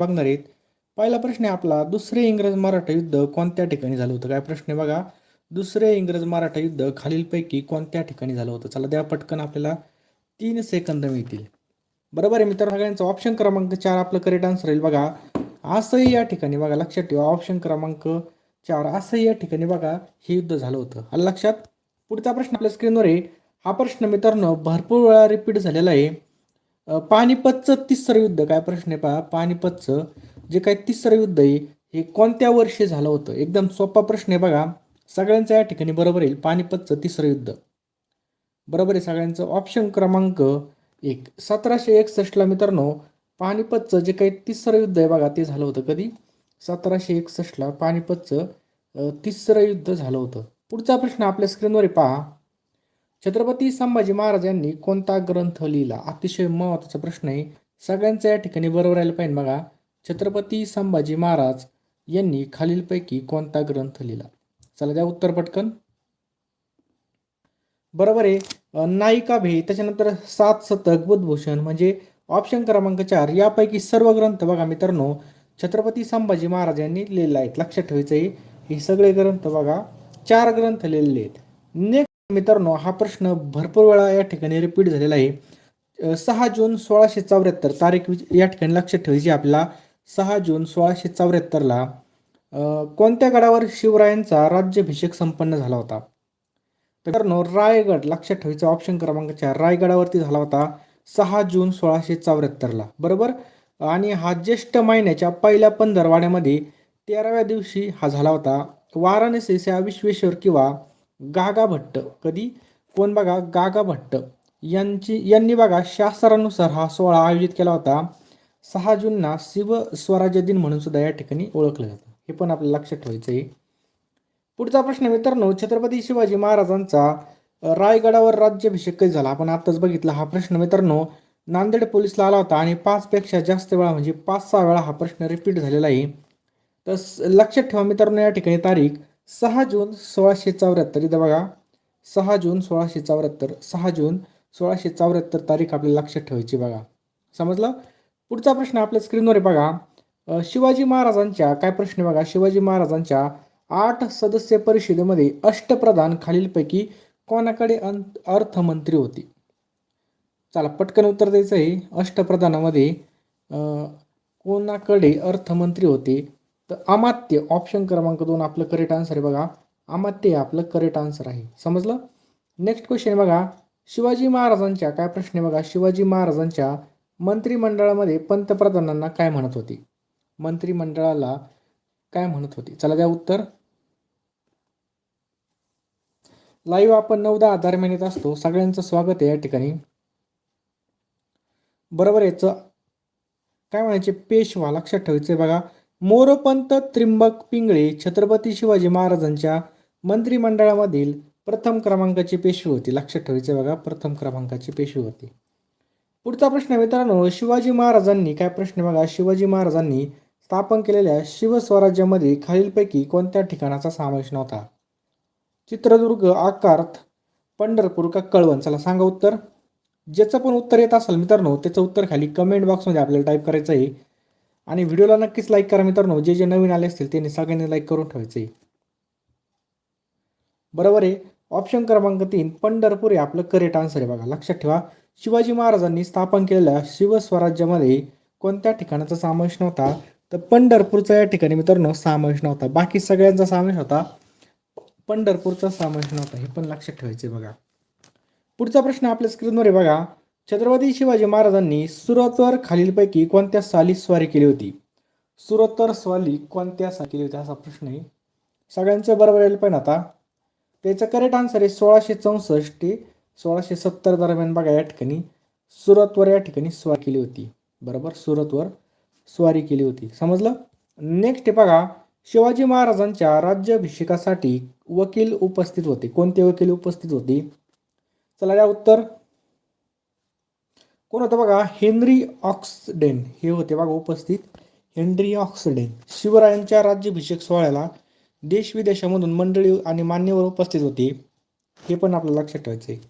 बघणार आहेत पहिला प्रश्न आहे आपला दुसरे इंग्रज मराठा युद्ध कोणत्या ठिकाणी झालं होतं? काय प्रश्न आहे बघा. दुसरे इंग्रज मराठा युद्ध खालीलपैकी कोणत्या ठिकाणी झालं होतं? चला द्या पटकन आपल्याला तीन सेकंद मिळतील. बरोबर आहे मित्रांनो सगळ्यांचा ऑप्शन क्रमांक चार आपलं करेक्ट आन्सर येईल बघा. असंही या ठिकाणी बघा लक्षात ठेवा ऑप्शन क्रमांक चार असंही या ठिकाणी बघा हे युद्ध झालं होतं. आलं लक्षात? पुढचा प्रश्न आपल्या स्क्रीनवर आहे. हा प्रश्न मित्रांनो भरपूर वेळा रिपीट झालेला आहे. पानिपतचं तिसरं युद्ध काय प्रश्न आहे पहा? पानिपतचं जे काय तिसरं युद्ध आहे हे कोणत्या वर्षी झालं होतं? एकदम सोपा प्रश्न आहे बघा. सगळ्यांचं या ठिकाणी बरोबर येईल पानिपतचं तिसरं युद्ध. बरोबर आहे सगळ्यांचं? ऑप्शन क्रमांक एक. सतराशे एकसष्टला मित्रांनो पानिपतचं जे काही तिसरं युद्ध आहे बघा ते झालं होतं कधी? सतराशे एकसष्टला पानिपतचं तिसरं युद्ध झालं होतं. पुढचा प्रश्न आपल्या स्क्रीनवर पहा. छत्रपती संभाजी महाराज यांनी कोणता ग्रंथ लिहिला? अतिशय महत्त्वाचा प्रश्न आहे. सगळ्यांचं या ठिकाणी बरोबर राहिलं पाहिजे बघा. छत्रपती संभाजी महाराज यांनी खालीलपैकी कोणता ग्रंथ लिहिला? चला द्या उत्तर पटकन. बरोबर आहे. नायिका भे त्याच्यानंतर सात शतक बुधभूषण म्हणजे ऑप्शन क्रमांक चार. यापैकी सर्व ग्रंथ बघा मित्रांनो छत्रपती संभाजी महाराज यांनी लिहिलेले आहेत. लक्षात ठेवायचं आहे. हे सगळे ग्रंथ बघा. चार ग्रंथ लिहिलेले आहेत. नेक्स्ट मित्रांनो हा प्रश्न भरपूर वेळा या ठिकाणी रिपीट झालेला आहे. सहा जून सोळाशे चौऱ्याहत्तर तारीख या ठिकाणी लक्षात ठेवायची आपल्याला. सहा जून सोळाशे चौऱ्याहत्तरला कोणत्या गडावर शिवरायांचा राज्याभिषेक संपन्न झाला होता? तर मित्रांनो, रायगड लक्षात ठेवायचा ऑप्शन क्रमांक चार रायगडावरती झाला होता. सहा जून सोळाशे चौऱ्याहत्तरला बरोबर? आणि हा ज्येष्ठ महिन्याच्या पहिल्या पंधरवाड्यामध्ये तेराव्या दिवशी हा झाला होता. वाराणसीच्या विश्वेश्वर किंवा गागा भट्ट. कधी? कोण बघा? गागा भट्ट. यांची यांनी बघा शास्त्रानुसार हा सोहळा आयोजित केला होता. सहा जूनना शिव स्वराज्य दिन म्हणून सुद्धा या ठिकाणी ओळखलं जातं. हे पण आपल्याला लक्षात ठेवायचं आहे पुढचा प्रश्न मित्रांनो छत्रपती शिवाजी महाराजांचा रायगडावर राज्याभिषेक कधी झाला? आपण आत्ताच बघितला हा प्रश्न मित्रांनो. नांदेड पोलीसला आला होता आणि पाचपेक्षा जास्त वेळा म्हणजे पाच सहा वेळा हा प्रश्न रिपीट झालेला आहे. तर लक्षात ठेवा मित्रांनो या ठिकाणी तारीख. सहा जून सोळाशे चौऱ्याहत्तर. इथं बघा. सहा जून सोळाशे चौऱ्याहत्तर. सहा जून सोळाशे चौऱ्याहत्तर तारीख आपल्याला लक्षात ठेवायची बघा. समजलं? पुढचा प्रश्न आपल्या स्क्रीनवर आहे बघा. शिवाजी महाराजांच्या काय प्रश्न आहे बघा? शिवाजी महाराजांच्या आठ सदस्य परिषदेमध्ये अष्टप्रधान खालीलपैकी कोणाकडे अर्थमंत्री होती? चला पटकन उत्तर द्यायचं आहे. अष्टप्रधानामध्ये कोणाकडे अर्थमंत्री होते? तर अमात्य ऑप्शन क्रमांक दोन आपलं करेक्ट आन्सर आहे बघा. अमात्य हे आपलं करेक्ट आन्सर आहे. समजलं? नेक्स्ट क्वेश्चन बघा. शिवाजी महाराजांच्या काय प्रश्न आहे बघा? शिवाजी महाराजांच्या मंत्रिमंडळामध्ये पंतप्रधानांना काय म्हणत होती? मंत्रिमंडळाला काय म्हणत होती? चला द्या उत्तर. लाईव्ह आपण नऊ दहा दरम्यान येत असतो. सगळ्यांचं स्वागत आहे या ठिकाणी. बरोबर याचं काय म्हणायचे? पेशवा लक्षात ठेवायचं बघा. मोरपंत त्रिंबक पिंगळे छत्रपती शिवाजी महाराजांच्या मंत्रिमंडळामधील प्रथम क्रमांकाची पेशवी होती. लक्षात ठेवायचे बघा प्रथम क्रमांकाची पेशवी होती. पुढचा प्रश्न मित्रांनो शिवाजी महाराजांनी काय प्रश्न बघा? शिवाजी महाराजांनी स्थापन केलेल्या शिवस्वराज्यामध्ये खालीलपैकी कोणत्या ठिकाणाचा समावेश नव्हता? चित्रदुर्ग आकार्थ पंढरपूर का कळवण? चला सांगा उत्तर. ज्याचं पण उत्तर येत असेल मित्रांनो त्याचं उत्तर खाली कमेंट बॉक्समध्ये आपल्याला टाईप करायचं आहे. आणि व्हिडिओला नक्कीच लाईक करा मित्रांनो. जे जे नवीन आले असतील त्यांनी सगळ्यांनी लाईक करून ठेवायचे बरोबर आहे. ऑप्शन क्रमांक तीन पंढरपूर हे आपलं करेक्ट आन्सर आहे बघा. लक्षात ठेवा. शिवाजी महाराजांनी स्थापन केलेल्या शिवस्वराज्यामध्ये कोणत्या ठिकाणाचा समावेश नव्हता? तर पंढरपूरचा या ठिकाणी मित्रांनो समावेश नव्हता. बाकी सगळ्यांचा समावेश होता. पंढरपूरचा समावेश नव्हता. हे पण लक्षात ठेवायचे बघा. पुढचा प्रश्न आपल्या स्क्रीनवर आहे बघा. छत्रपती शिवाजी महाराजांनी सुरतवर खालीलपैकी कोणत्या साली स्वारी केली होती? सुरतवर स्वारी कोणत्या साली केली होती असा प्रश्न आहे. सगळ्यांचं बरोबर येईल पण आता. त्याचं करेक्ट आन्सर आहे सोळाशे चौसष्ट ते सोळाशे सत्तर दरम्यान बघा या ठिकाणी. सुरतवर या ठिकाणी स्वारी केली होती. बरोबर? सुरतवर स्वारी केली होती. समजलं? नेक्स्ट बघा शिवाजी महाराजांच्या राज्याभिषेकासाठी वकील उपस्थित होते. कोणते वकील उपस्थित होते? चला या उत्तर. कोण होतं बघा? Henry Oxenden. हे होते बघा उपस्थित. Henry Oxenden. शिवरायांच्या राज्याभिषेक सोहळ्याला देश विदेशामधून मंडळी आणि मान्यवर उपस्थित होते. हे पण आपल्याला लक्षात ठेवायचं आहे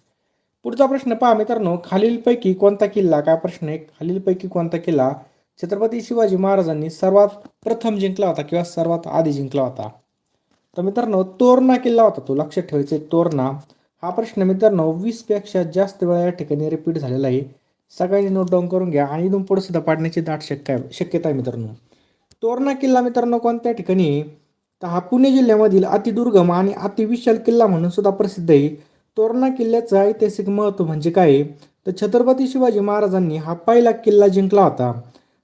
पुढचा प्रश्न पहा मित्रांनो. खालीलपैकी कोणता किल्ला? काय प्रश्न आहे? खालीलपैकी कोणता किल्ला? छत्रपती शिवाजी महाराजांनी सर्वात प्रथम जिंकला होता किंवा सर्वात आधी जिंकला होता? तर मित्रांनो तोरणा किल्ला होता तो. लक्षात ठेवायचा तोरणा. हा प्रश्न मित्रांनो वीसपेक्षा जास्त वेळा या ठिकाणी रिपीट झालेला आहे. सगळ्यांनी नोट डाऊन करून घ्या आणि इथून पुढे सुद्धा पाडण्याची दाट शक्य आहे शक्यता आहे मित्रांनो. तोरणा किल्ला मित्रांनो कोणत्या ठिकाणी? तर हा पुणे जिल्ह्यामधील अतिदुर्गम आणि अतिविशाल किल्ला म्हणून सुद्धा प्रसिद्ध आहे. तोरणा किल्ल्याचं ऐतिहासिक महत्त्व म्हणजे काय? तर छत्रपती शिवाजी महाराजांनी हा पहिला किल्ला जिंकला होता.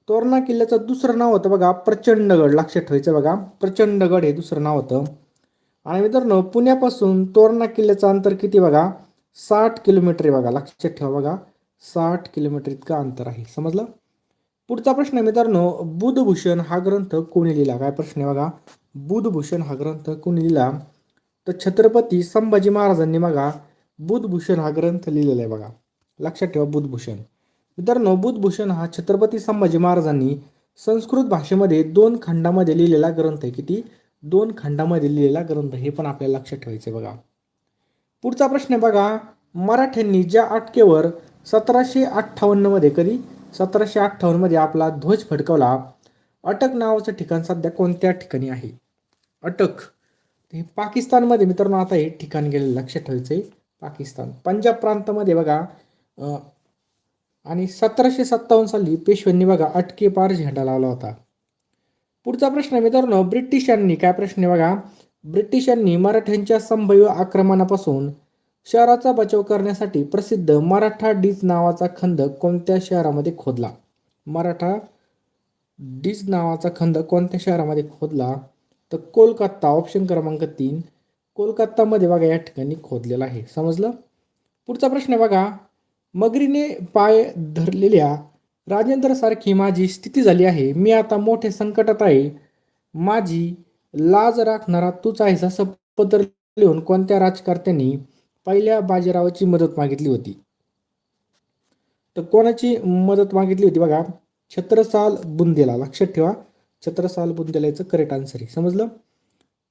तोरणा किल्ल्याचं दुसरं नाव होतं बघा प्रचंडगड. लक्षात ठेवायचं बघा प्रचंडगड हे दुसरं नाव होतं. आणि मित्रांनो पुण्यापासून तोरणा किल्ल्याचं अंतर किती बघा? साठ किलोमीटर आहे बघा लक्षात ठेवा बघा. साठ किलोमीटर इतकं अंतर आहे. समजलं? पुढचा प्रश्न आहे मित्रांनो बुधभूषण हा ग्रंथ कोणी लिहिला? काय प्रश्न आहे बघा? बुधभूषण हा ग्रंथ कोणी लिहिला? तर छत्रपती संभाजी महाराजांनी बघा बुधभूषण हा ग्रंथ लिहिलेला आहे बघा. लक्षात ठेवा बुधभूषण. मित्रांनो बुधभूषण हा छत्रपती संभाजी महाराजांनी संस्कृत भाषेमध्ये दोन खंडामध्ये लिहिलेला ग्रंथ आहे. किती? दोन खंडामध्ये लिहिलेला ग्रंथ हे पण आपल्याला लक्षात ठेवायचं आहे बघा. पुढचा प्रश्न आहे बघा मराठ्यांनी ज्या अटकेवर सतराशे अठ्ठावन्नमध्ये कधी? सतराशे अठ्ठावन्नमध्ये आपला ध्वज फडकवला. अटक नावाचं ठिकाण सध्या कोणत्या ठिकाणी आहे? अटक. हे पाकिस्तानमध्ये मित्रांनो आता हे ठिकाण गेलेलं लक्षात ठेवायचं आहे. पाकिस्तान. पंजाब प्रांतामध्ये बघा आणि सतराशे सत्तावन्न साली पेशव्यांनी बघा अटके पार झेंडा लावला होता. पुढचा प्रश्न आहे मित्रांनो ब्रिटिशांनी काय प्रश्न आहे बघा? ब्रिटिशांनी मराठ्यांच्या संभाव्य आक्रमणापासून शहराचा बचाव करण्यासाठी प्रसिद्ध मराठा डीज नावाचा खंदक कोणत्या शहरामध्ये खोदला? मराठा डीज नावाचा खंदक कोणत्या शहरामध्ये खोदला? तर कोलकाता ऑप्शन क्रमांक तीन. कोलकातामध्ये बघा या ठिकाणी खोदलेला आहे. समजलं? पुढचा प्रश्न आहे बघा. मगरीने पाय धरलेल्या राजेंद्रसारखी माझी स्थिती झाली आहे. मी आता मोठे संकटात आहे. माझी लाज राखणारा तूच आहेस असं पत्र लिहून कोणत्या राजकारत्यांनी पहिल्या बाजीरावाची मदत मागितली होती. तर कोणाची मदत मागितली होती बघा छत्रसाल बुंदेला. लक्षात ठेवा छत्रसाल बुंदेला याचं करेक्ट आन्सर आहे. समजलं?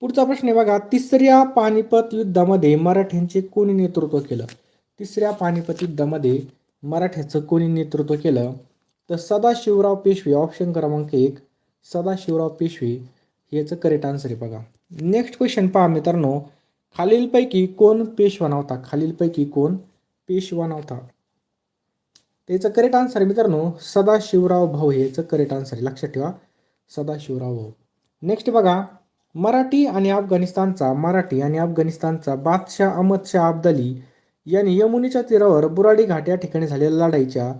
पुढचा प्रश्न आहे बघा तिसऱ्या पानिपत युद्धामध्ये मराठ्यांचे कोणी नेतृत्व केलं? तिसऱ्या पानिपत युद्धामध्ये मराठ्याचं कोणी नेतृत्व केलं? तर सदाशिवराव पेशवे ऑप्शन क्रमांक एक सदाशिवराव पेशवे याचं करेक्ट आन्सर आहे बघा. नेक्स्ट क्वेश्चन पहा मित्रांनो. खालीलपैकी कोण पेशवा नव्हता? खालीलपैकी कोण पेशवा नव्हता? त्याचं करेक्ट आन्सर आहे मित्रांनो सदाशिवराव भाऊ हे. याचं करेक्ट आन्सर आहे. लक्षात ठेवा सदाशिवराव भाऊ. नेक्स्ट बघा मराठी आणि अफगाणिस्तानचा मराठी आणि अफगाणिस्तानचा बादशाह अहमद शाह अब्दाली यांनी यमुनेच्या तीरावर बुराडी घाट या ठिकाणी झालेल्या लढाईच्या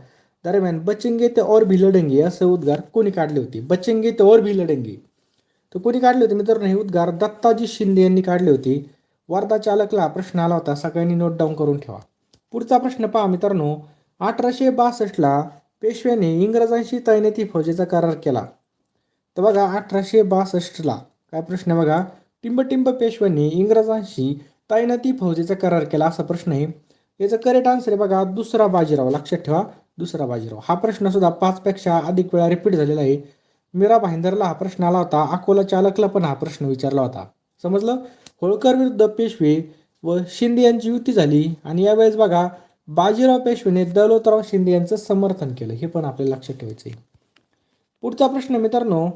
दरम्यान बचेंगे ते और भी लढेंगे असे उद्गार कोणी काढले होते? बचेंगे ते और भी लढेंगे. तर कोणी काढले होते मित्रांनो? हे उद्गार दत्ताजी शिंदे यांनी काढले होते. वर्धा चालकला हा प्रश्न आला होता. सगळ्यांनी नोट डाऊन करून ठेवा. पुढचा प्रश्न पहा मित्रांनो. अठराशे बासष्टला पेशव्याने इंग्रजांशी तैनेती फौजेचा करार केला. तर बघा अठराशे बासष्टला काय प्रश्न आहे बघा. टिंबटिंब पेशव्यांनी इंग्रजांशी तैनाती फौजेचा करार केला असा प्रश्न आहे. याचं करेक्ट आन्सर आहे बघा दुसरा बाजीराव. लक्षात ठेवा दुसरा बाजीराव. हा प्रश्न सुद्धा पाचपेक्षा अधिक वेळा रिपीट झालेला आहे. मीरा भाईंदरला हा प्रश्न आला होता. अकोला चालकला पण हा प्रश्न विचारला होता. समजलं? होळकर विरुद्ध पेशवे व शिंदे यांची युती झाली. आणि यावेळेस बघा बाजीराव पेशवेने दौलतराव शिंदे यांचं समर्थन केलं. हे पण आपल्याला लक्षात ठेवायचं आहे पुढचा प्रश्न मित्रांनो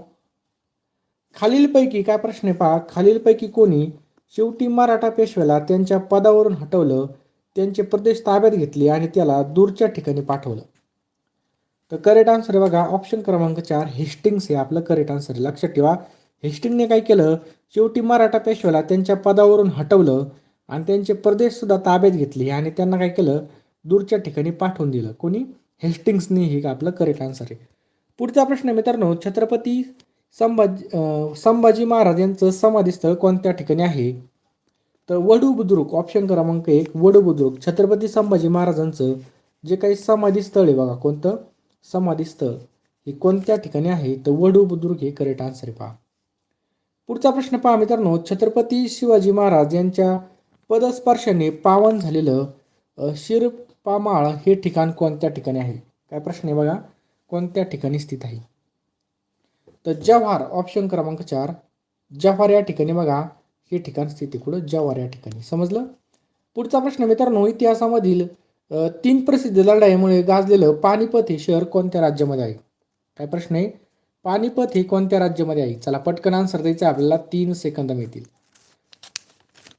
खालीलपैकी काय प्रश्न आहे पहा. खालीलपैकी कोणी शेवटी मराठा पेशव्याला त्यांच्या पदावरून हटवलं त्यांचे प्रदेश ताब्यात घेतले आणि त्याला दूरच्या ठिकाणी पाठवलं. तर करेक्ट आन्सर बघा. ऑप्शन क्रमांक चार हेस्टिंग्स हे आपलं करेक्ट आन्सर लक्षात ठेवा. हेस्टिंगने काय केलं? शेवटी मराठा पेशव्याला त्यांच्या पदावरून हटवलं आणि त्यांचे प्रदेशसुद्धा ताब्यात घेतले आणि त्यांना काय केलं? दूरच्या ठिकाणी पाठवून दिलं. कोणी? हेस्टिंग्सने हे आपलं करेक्ट आन्सर आहे. पुढचा प्रश्न मित्रांनो छत्रपती संभाजी संभाजी महाराज यांचं समाधीस्थळ कोणत्या ठिकाणी आहे? तर वडू बुद्रुक ऑप्शन क्रमांक एक वडू बुद्रुक छत्रपती संभाजी महाराजांचं जे काही समाधी स्थळ आहे बघा कोणतं? समाधी स्थळ हे कोणत्या ठिकाणी आहे? तर वडू बुद्रुक हे करेक्ट आन्सर आहे पहा. पुढचा प्रश्न पहा मित्रांनो. छत्रपती शिवाजी महाराज यांच्या पदस्पर्शाने पावन झालेलं शिरपामाळ हे ठिकाण कोणत्या ठिकाणी आहे? काय प्रश्न आहे बघा. कोणत्या ठिकाणी स्थित आहे? तर जव्हार ऑप्शन क्रमांक चार. जव्हार या ठिकाणी बघा. हे ठिकाण स्थित आहे कुठं? जव्हार या ठिकाणी. समजलं? पुढचा प्रश्न मित्रांनो इतिहासामधील तीन प्रसिद्ध लढाईमुळे गाजलेलं पानिपत हे शहर कोणत्या राज्यामध्ये आहे? काय प्रश्न आहे? पानिपत हे कोणत्या राज्यामध्ये आहे? चला पटकन आन्सर द्यायचं आपल्याला तीन सेकंद मिळतील.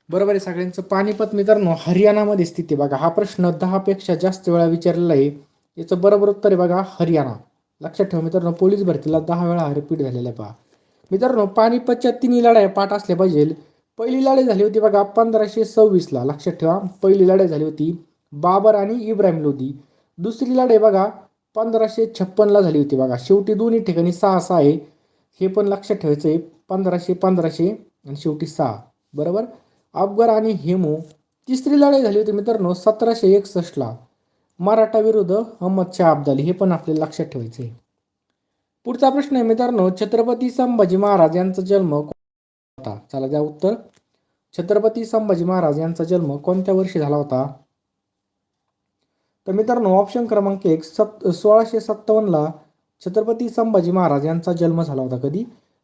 बरोबर आहे सगळ्यांचं. पानिपत मित्रांनो हरियाणामध्ये स्थित आहे बघा. हा प्रश्न दहापेक्षा जास्त वेळा विचारलेला आहे. याचं बरोबर उत्तर आहे बघा हरियाणा. लक्षात ठेवा मित्रांनो पोलीस भरतीला दहा वेळा रिपीट झालेला आहे पहा. मित्रांनो पानिपतच्या तिन्ही लढाई पाठ असल्या पाहिजे. पहिली लढाई झाली होती बघा पंधराशे सव्वीसला लक्षात ठेवा पहिली लढाई झाली होती बाबर आणि इब्राहिम लोधी. दुसरी लढाई बघा पंधराशे छप्पनला झाली होती बघा. शेवटी दोन्ही ठिकाणी सहा सहा आहे. हे पण लक्षात ठेवायचं आहे. पंधराशे पंधराशे आणि शेवटी सहा. बरोबर? अफगार आणि हेमू तिसरी लढाई झाली होती मित्रांनो सतराशे एकसष्टला. मराठा विरुद्ध अहमद शाह अब्दाली. हे पण आपल्याला लक्षात ठेवायचं आहे. पुढचा प्रश्न आहे मित्रांनो छत्रपती संभाजी महाराज यांचा जन्म होता. चला द्या उत्तर. छत्रपती संभाजी महाराज यांचा जन्म कोणत्या वर्षी झाला होता? तर मित्रांनो ऑप्शन क्रमांक एक सत सोळाशे सत्तावन्नला छत्रपती संभाजी महाराज यांचा जन्म झाला होता कधी?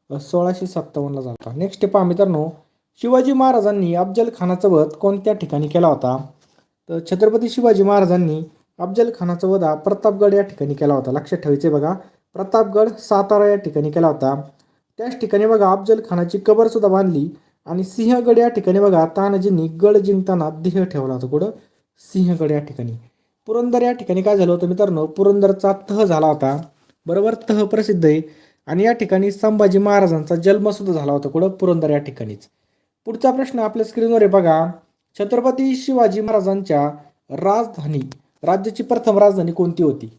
सोळाशे सत्तावन्नला झाला होता. नेक्स्ट पहा मित्रांनो शिवाजी महाराजांनी अफजल खानाचा वध कोणत्या ठिकाणी केला होता? तर छत्रपती शिवाजी महाराजांनी अफजल खानाचा वध हा प्रतापगड या ठिकाणी केला होता. लक्षात ठेवायचे बघा प्रतापगड सातारा या ठिकाणी केला होता. त्याच ठिकाणी बघा अफजल खानाची कबर सुद्धा बांधली आणि सिंहगड या ठिकाणी बघा तानाजींनी गड जिंकताना देह ठेवला होता कुठं? सिंहगड या ठिकाणी. पुरंदर या ठिकाणी काय झालं होतं मित्रांनो? पुरंदरचा तह झाला होता. बरोबर? तह प्रसिद्ध आहे. आणि या ठिकाणी संभाजी महाराजांचा जन्मसुद्धा झाला होता कुठं? पुरंदर या ठिकाणीच. पुढचा प्रश्न आपल्या स्क्रीनवर आहे बघा. छत्रपती शिवाजी महाराजांच्या राजधानी राज्याची प्रथम राजधानी कोणती होती?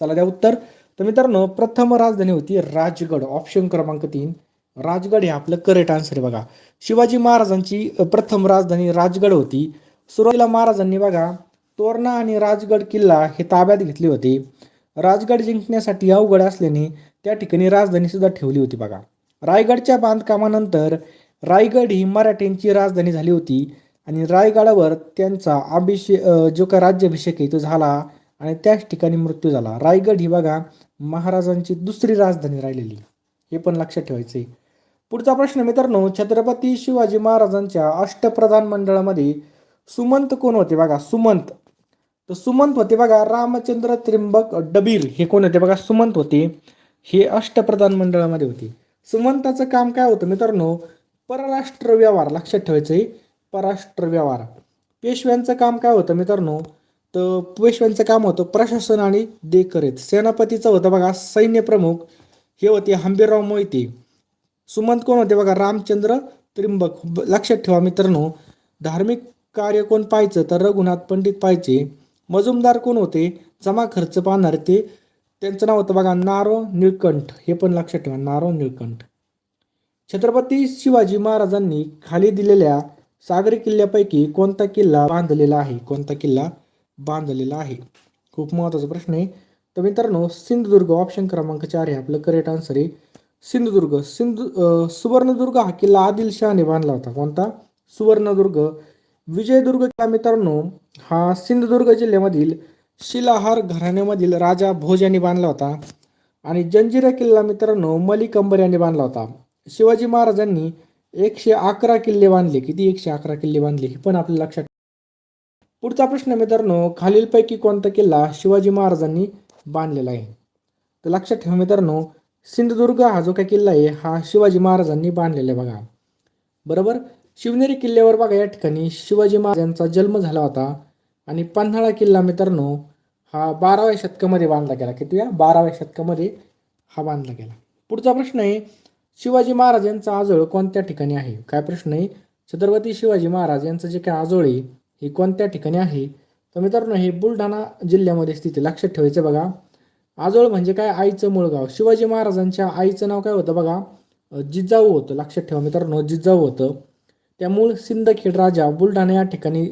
चला द्या उत्तर. तर मित्रांनो प्रथम राजधानी होती राजगड ऑप्शन क्रमांक तीन. राजगड हे आपलं करेक्ट आन्सर आहे बघा. शिवाजी महाराजांची प्रथम राजधानी राजगड होती. सुरुवातीला महाराजांनी बघा तोरणा आणि राजगड किल्ला हे ताब्यात घेतले होते. राजगड जिंकण्यासाठी अवघड असल्याने त्या ठिकाणी राजधानी सुद्धा ठेवली होती बघा. रायगडच्या बांधकामानंतर रायगड ही मराठ्यांची राजधानी झाली होती आणि रायगडावर त्यांचा अभिषेक जो का राज्याभिषेक आहे तो झाला आणि त्याच ठिकाणी मृत्यू झाला. रायगड ही बघा महाराजांची दुसरी राजधानी राहिलेली. हे पण लक्षात ठेवायचं आहे पुढचा प्रश्न मित्रांनो छत्रपती शिवाजी महाराजांच्या अष्टप्रधान मंडळामध्ये सुमंत कोण होते बघा? सुमंत. तर सुमंत होते बघा रामचंद्र त्रिंबक डबीर हे कोण होते बघा सुमंत होते. हे अष्टप्रधान मंडळामध्ये होते. सुमंताचं काम काय होतं मित्रांनो? परराष्ट्र व्यवहार लक्षात ठेवायचं आहे परराष्ट्र व्यवहार. पेशव्यांचं काम काय होतं मित्रांनो? तर पेशव्यांचं काम होतं प्रशासन आणि देखरेख. सेनापतीचं होतं बघा सैन्य प्रमुख. हे होते हंबीरराव मोहिते. सुमंत कोण होते बघा? रामचंद्र त्रिंबक. लक्षात ठेवा मित्रांनो धार्मिक कार्य कोण पाहायचं? तर रघुनाथ पंडित पाहायचे. मजुमदार कोण होते? जमा खर्च पाहणारे ते. त्यांचं नाव होतं बघा नारो निळकंठ. हे पण लक्षात ठेवा नारो निळकंठ. छत्रपती शिवाजी महाराजांनी खाली दिलेल्या सागरी किल्ल्यापैकी कोणता किल्ला बांधलेला आहे? कोणता किल्ला बांधलेला आहे? खूप महत्त्वाचा प्रश्न आहे. तर मित्रांनो सिंधुदुर्ग ऑप्शन क्रमांक चार आहे. आपलं करेक्ट आन्सर आहे. सिंधुदुर्ग. सिंधु सुवर्णदुर्ग हा किल्ला आदिलशहाने बांधला होता. कोणता? सुवर्णदुर्ग. विजयदुर्ग किल्ला मित्रांनो हा सिंधुदुर्ग जिल्ह्यामधील शिलाहार घराण्यामधील राजा भोज यांनी बांधला होता आणि जंजिरा किल्ला मित्रांनो मलिक अंबर यांनी बांधला होता. शिवाजी महाराजांनी एकशे अकरा किल्ले बांधले. किती एकशे अकरा किल्ले बांधले हे पण आपल्या लक्षात पुढचा प्रश्न मित्रांनो खालीलपैकी कोणता किल्ला शिवाजी महाराजांनी बांधलेला आहे? तर लक्षात ठेवा मित्रांनो सिंधुदुर्ग हा जो काही किल्ला आहे हा शिवाजी महाराजांनी बांधलेला आहे बघा. बरोबर? शिवनेरी किल्ल्यावर बघा या ठिकाणी शिवाजी महाराजांचा जन्म झाला होता. आणि पन्हाळा किल्ला मित्रांनो हा बाराव्या शतकामध्ये बांधला गेला. किती बाराव्या शतकामध्ये हा बांधला गेला. पुढचा प्रश्न आहे शिवाजी महाराज यांचा आजोळ कोणत्या ठिकाणी आहे? काय प्रश्न आहे? छत्रपती शिवाजी महाराज यांचं जे काय आजोळ आहे हे कोणत्या ठिकाणी आहे? तर मित्रांनो हे बुलढाणा जिल्ह्यामध्ये स्थित लक्षात ठेवायचं बघा. आजोळ म्हणजे काय? आईचं मूळ गाव. शिवाजी महाराजांच्या आईचं नाव काय होतं बघा? जिजाऊ होतं. लक्षात ठेवा मित्रांनो जिजाऊ होतं. त्या मूळ सिंदखेड राजा बुलढाणा या ठिकाणी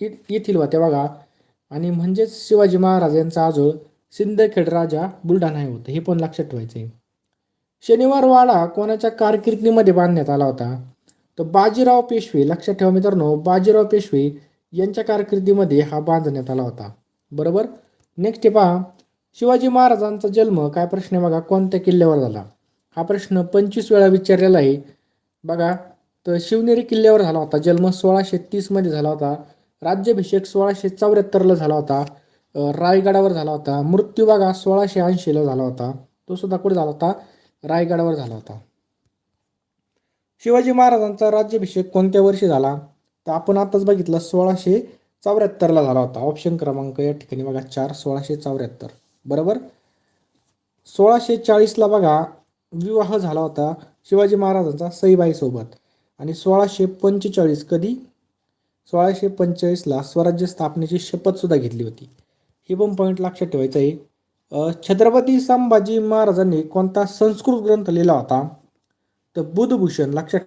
ये- येथील होत्या बघा. आणि म्हणजेच शिवाजी महाराज यांचा आजोळ सिंदखेड राजा बुलढाणा हे होतं हे पण लक्षात ठेवायचं आहे शनिवार वाडा कोणाच्या कारकिर्दीमध्ये बांधण्यात आला होता? तर बाजीराव पेशवे लक्षात ठेवा मित्रांनो बाजीराव पेशवे यांच्या कारकिर्दीमध्ये हा बांधण्यात आला होता. बरोबर? नेक्स्ट पहा. शिवाजी महाराजांचा जन्म काय प्रश्न आहे बघा? कोणत्या किल्ल्यावर झाला? हा प्रश्न पंचवीस वेळा विचारलेला आहे. बघा तर शिवनेरी किल्ल्यावर झाला होता. जन्म सोळाशे तीसमध्ये झाला होता. राज्याभिषेक सोळाशे चौऱ्याहत्तरला झाला होता. रायगडावर झाला होता. मृत्यू सोळाशे ऐंशीला झाला होता. तो सुद्धा कुठे झाला होता? रायगडावर झाला होता. शिवाजी महाराजांचा राज्याभिषेक कोणत्या वर्षी झाला? तर आपण आताच बघितलं सोळाशे चौऱ्याहत्तरला झाला होता. ऑप्शन क्रमांक या ठिकाणी बघा चार सोळाशे चौऱ्याहत्तर. बरोबर? सोळाशे चाळीसला बघा विवाह झाला होता शिवाजी महाराजांचा सईबाईसोबत. आणि सोळाशे पंचेचाळीस कधी? सोळाशे पंचेचाळीसला स्वराज्य स्थापनेची शपथसुद्धा घेतली होती. हे पण पॉईंट लक्षात ठेवायचं आहे. छत्रपती संभाजी महाराजांनी कोणता संस्कृत ग्रंथ लिहिला होता? तर बुधभूषण लक्षात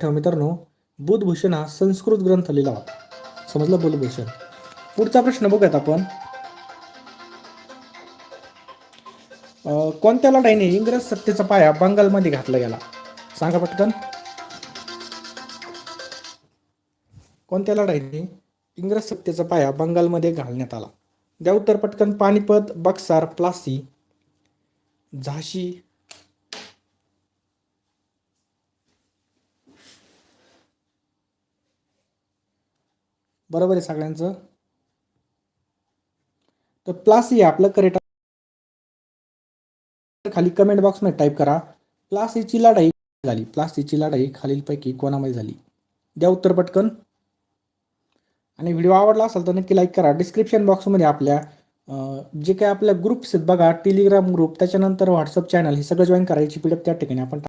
ठेवा मित्रांनो बुधभूषण हा संस्कृत ग्रंथ लिहिला होता. समजलं बुधभूषण? पुढचा प्रश्न बघूयात आपण. कोणत्या लढाईने इंग्रज सत्तेचा पाया बंगालमध्ये घातला गेला? सांगा पटकन. कोणत्या लढाईने इंग्रज सत्तेचा पाया बंगालमध्ये घालण्यात आला? द्या उत्तर पटकन. पानिपत बक्सार प्लासी झाशी. बरोबर आहे सगळ्यांचं? तर प्लासी आपलं करेट. खाली कमेंट बॉक्समध्ये टाईप करा. प्लासीची लढाई झाली. प्लासीची लढाई खालीलपैकी कोणामध्ये झाली? द्या उत्तर पटकन. आणि व्हिडिओ आवडला असेल तर नक्की लाईक करा. डिस्क्रिप्शन बॉक्समध्ये आपल्या जे काय आपल्या ग्रुप्स आहेत बघा टेलिग्राम ग्रुप त्याच्यानंतर व्हॉट्सअप चॅनल हे सगळं जॉईन करायची पी त्या ठिकाणी आपण